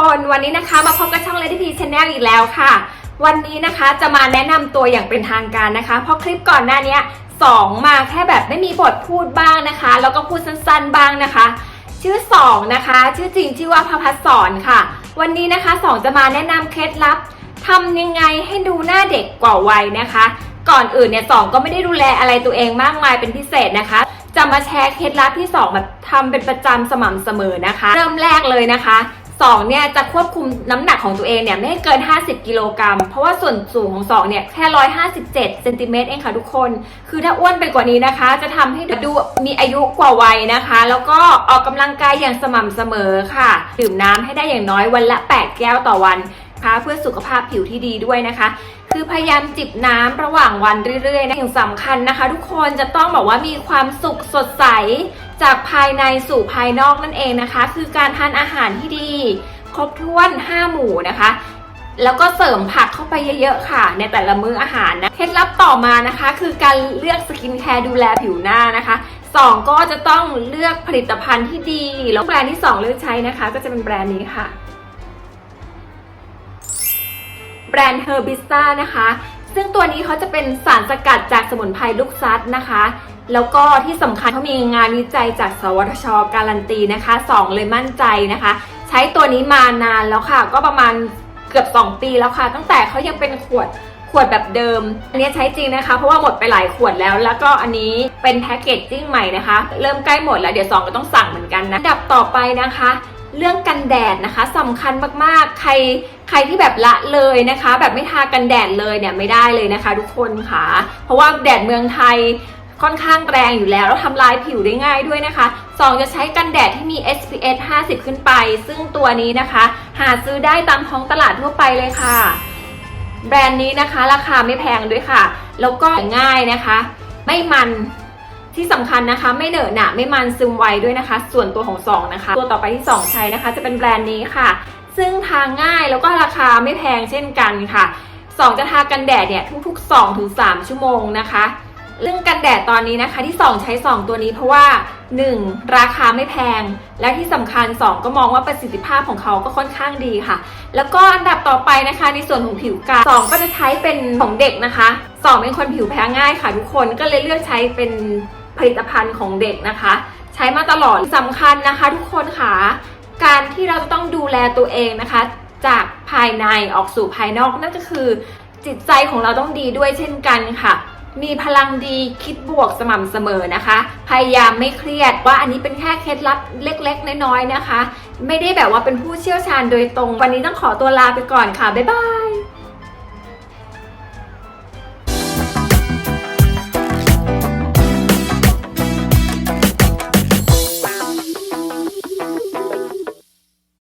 คนวันนี้นะคะมาพบกับช่อง Lady P Channel อีกแล้วค่ะ วันนี้นะคะจะมาแนะนำตัวอย่างเป็นทางการนะคะ เพราะคลิปก่อนหน้านี้สองมาแค่แบบไม่มีบทพูดบ้างนะคะ แล้วก็พูดสั้นๆบ้างนะคะ ชื่อสองนะคะ ชื่อจริงชื่อว่าพพัสสอนค่ะ วันนี้นะคะสองจะมาแนะนำเคล็ดลับทำยังไงให้ดูหน้าเด็กกว่าวัยนะคะ ก่อนอื่นเนี่ยสองก็ไม่ได้ดูแลอะไรตัวเองมากมายเป็นพิเศษนะคะจะมาแชร์เคล็ดลับที่สองแบบทำเป็นประจำสม่ำเสมอนะคะ เริ่มแรกเลยนะคะ สองเนี่ยจะควบคุมน้ำหนักของตัวเองเนี่ยไม่ให้เกิน 50 กิโลกรัม เพราะว่าส่วนสูงของสองเนี่ยแค่ 157เซนติเมตรเองค่ะทุกคน คือถ้าอ้วนไปกว่านี้นะคะ จะทำให้ดูมีอายุกว่าวัยนะคะ แล้วก็ออกกำลังกายอย่างสม่ำเสมอค่ะ ดื่มน้ำให้ได้อย่างน้อยวันละ 8 แก้วต่อวันนะคะเพื่อสุขภาพผิวที่ดีด้วยนะคะ คือพยายามจิบน้ำระหว่างวันเรื่อยๆนะอย่างสำคัญนะคะ ทุกคนจะต้องบอกว่ามีความสุขสดใสจากภายในสู่ภายนอกนั่นเองนะคะ คือการทานอาหารที่ดี ครบถ้วน 5 หมู่นะคะ แล้วก็เสริมผักเข้าไปเยอะๆค่ะ ในแต่ละมื้ออาหารนะเคล็ดลับต่อมานะคะ คือการเลือกสกินแคร์ดูแลผิวหน้านะคะสองก็จะต้องเลือกผลิตภัณฑ์ที่ดีแล้วแบรนด์ที่สองเลือกใช้นะคะ ก็จะเป็นแบรนด์นี้ค่ะ รนด์ Herbista นะคะ ซึ่งตัวนี้เขาจะเป็นสารสกัดจากสมุนไพรลูกซัดนะคะ แล้วก็ที่สำคัญเขามีงานวิจัยจากสวทช การันตีนะคะ 2 เลยมั่นใจนะคะ ใช้ตัวนี้มานานแล้วค่ะ ก็ประมาณเกือบ 2 ปีแล้วค่ะ ตั้งแต่เขายังเป็นขวดขวดแบบเดิม อันนี้ใช้จริงนะคะ เพราะว่าหมดไปหลายขวดแล้ว แล้วก็อันนี้เป็นแพ็กเกจจิ้งใหม่นะคะ เริ่มใกล้หมดแล้ว เดี๋ยวสองก็ต้องสั่งเหมือนกันนะ ดับต่อไปนะคะ เรื่องกันแดดนะคะสำคัญมากๆ ใคร ใครที่แบบละเลยนะคะ แบบไม่ทากันแดดเลยเนี่ยไม่ได้เลยนะคะ ทุกคนค่ะ เพราะว่าแดดเมืองไทยค่อนข้างแรงอยู่แล้วแล้วทำลายผิวได้ง่ายด้วยนะคะสองจะใช้กันแดดที่มี SPF 50 ขึ้นไป ซึ่งตัวนี้นะคะ หาซื้อได้ตามท้องตลาดทั่วไปเลยค่ะ แบรนด์นี้นะคะราคาไม่แพงด้วยค่ะ แล้วก็ง่ายนะคะ ไม่มันที่สำคัญนะคะ ไม่เหนอะหนะไม่มันซึมไวด้วยนะคะ ส่วนตัวของสองนะคะ ตัวต่อไปที่สองใช้นะคะ จะเป็นแบรนด์นี้ค่ะ ซึ่งทาง่ายแล้วก็ราคาไม่แพงเช่นกันค่ะสองจะทากันแดดเนี่ยทุกๆ2-3ถึง3ชั่วโมงนะคะเรื่องกันแดดตอนนี้นะคะที่ 2 ใช้ 2 ตัวนี้เพราะว่า 1. ราคาไม่แพง และที่สำคัญ 2 ก็มองว่าประสิทธิภาพของเขาก็ค่อนข้างดีค่ะ แล้วก็อันดับต่อไปนะคะในส่วนของผิวกายสองก็จะใช้เป็นของเด็กนะคะสองเป็นคนผิวแพ้ง่ายค่ะทุกคนก็เลยเลือกใช้เป็นผลิตภัณฑ์ของเด็กนะคะ ใช้มาตลอดสำคัญนะคะ ทุกคนค่ะ ที่เราจะต้องดูแลตัวเองนะคะ จากภายในออกสู่ภายนอกนั่นก็คือ จิตใจของเราต้องดีด้วยเช่นกันค่ะ มีพลังดีคิดบวกสม่ำเสมอนะคะ พยายามไม่เครียดว่าอันนี้เป็นแค่เคล็ดลับเล็ก ๆ น้อยๆนะคะ ไม่ได้แบบว่าเป็นผู้เชี่ยวชาญโดยตรง วันนี้ต้องขอตัวลาไปก่อนค่ะบ๊ายบาย